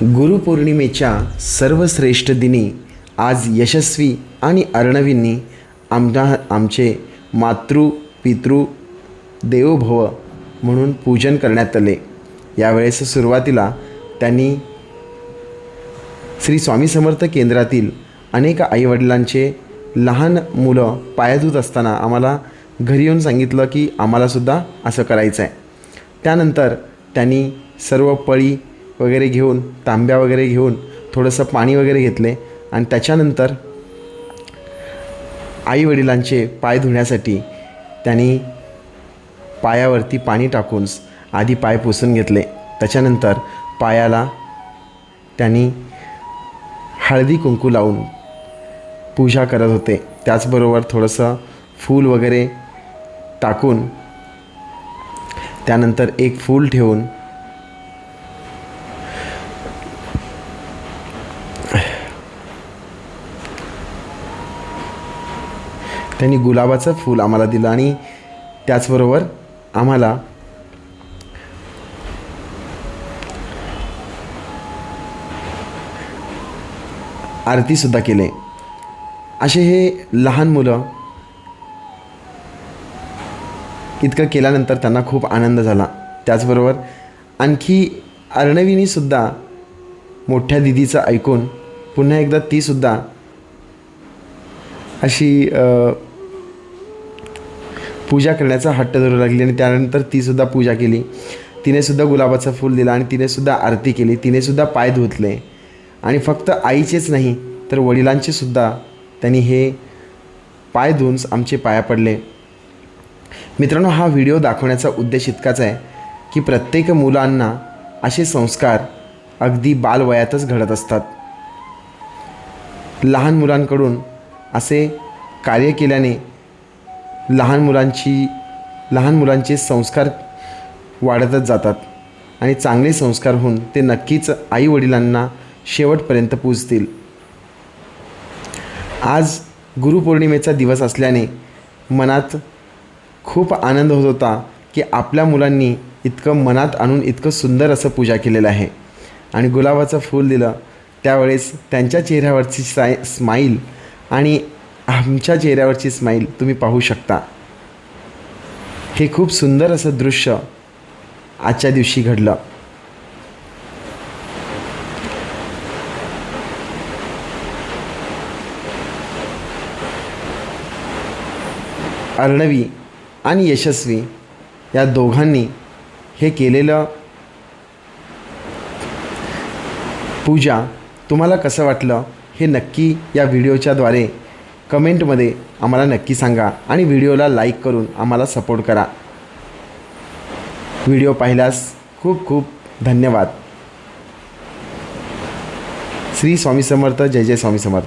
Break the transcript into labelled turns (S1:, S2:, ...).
S1: गुरुपौर्णिमेच्या सर्वश्रेष्ठ दिनी आज यशस्वी आणि अर्णवींनी आमच्या आमचे मातृ पितृ देवभव म्हणून पूजन करण्यात आले. यावेळेस सुरुवातीला त्यांनी श्री स्वामी समर्थ केंद्रातील अनेक आईवडिलांचे लहान मुलं पायाधूत असताना आम्हाला घरी येऊन सांगितलं की आम्हालासुद्धा असं करायचं आहे त्यानंतर त्यांनी सर्व पळी वगैरे घेऊन तांब्या वगैरे घेऊन थोडंसं पाणी वगैरे घेतले. आणि त्याच्यानंतर आईवडिलांचे पाय धुण्यासाठी त्यांनी पायावरती पाणी टाकून आधी पाय पुसून घेतले. त्याच्यानंतर पायाला त्यांनी हळदी कुंकू लावून पूजा करत होते. त्याचबरोबर थोडंसं फूल वगैरे टाकून त्यानंतर एक फूल ठेवून त्यांनी गुलाबाचं फूल आम्हाला दिलं आणि त्याचबरोबर आम्हाला आरतीसुद्धा केले. असे हे लहान मुलं इतकं केल्यानंतर त्यांना खूप आनंद झाला. त्याचबरोबर आणखी अर्णवीनीसुद्धा मोठ्या दिदीचं ऐकून पुन्हा एकदा तीसुद्धा अशी पूजा करण्याचा हट्ट धरू लागली आणि त्यानंतर तीसुद्धा पूजा केली. तिनेसुद्धा गुलाबाचं फूल दिलं आणि तिनेसुद्धा आरती केली. तिनेसुद्धा पाय धुतले. आणि फक्त आईचेच नाही तर वडिलांचेसुद्धा त्यांनी हे पाय धुवून आमचे पाया पडले. मित्रांनो हा व्हिडिओ दाखवण्याचा उद्देश इतकाच आहे की प्रत्येक मुलांना असे संस्कार अगदी बालवयातच घडत असतात. लहान मुलांकडून असे कार्य केल्याने लहान मुलांची लहान मुलांचे संस्कार वाढतच जातात आणि चांगले संस्कार होऊन ते नक्कीच आईवडिलांना शेवटपर्यंत पुजतील आज गुरुपौर्णिमेचा दिवस असल्याने मनात खूप आनंद होत होता की आपल्या मुलांनी इतकं मनात आणून इतकं सुंदर असं पूजा केलेलं आहे. आणि गुलाबाचं फूल दिलं त्यावेळेस त्यांच्या चेहऱ्यावरची साय स्माईल आणि आमच्या चेहऱ्यावरची स्माईल तुम्ही पाहू शकता. हे खूप सुंदर असं दृश्य आजच्या दिवशी घडलं. अर्णवी आणि यशस्वी या दोघांनी हे केलेलं पूजा तुम्हाला कसं वाटलं हे नक्की या व्हिडिओच्याद्वारे कमेंटमध्ये आम्हाला नक्की सांगा आणि व्हिडिओला लाईक करून आम्हाला सपोर्ट करा. व्हिडिओ पाहिल्यास खूप खूप धन्यवाद. श्री स्वामी समर्थ जय जय स्वामी समर्थ.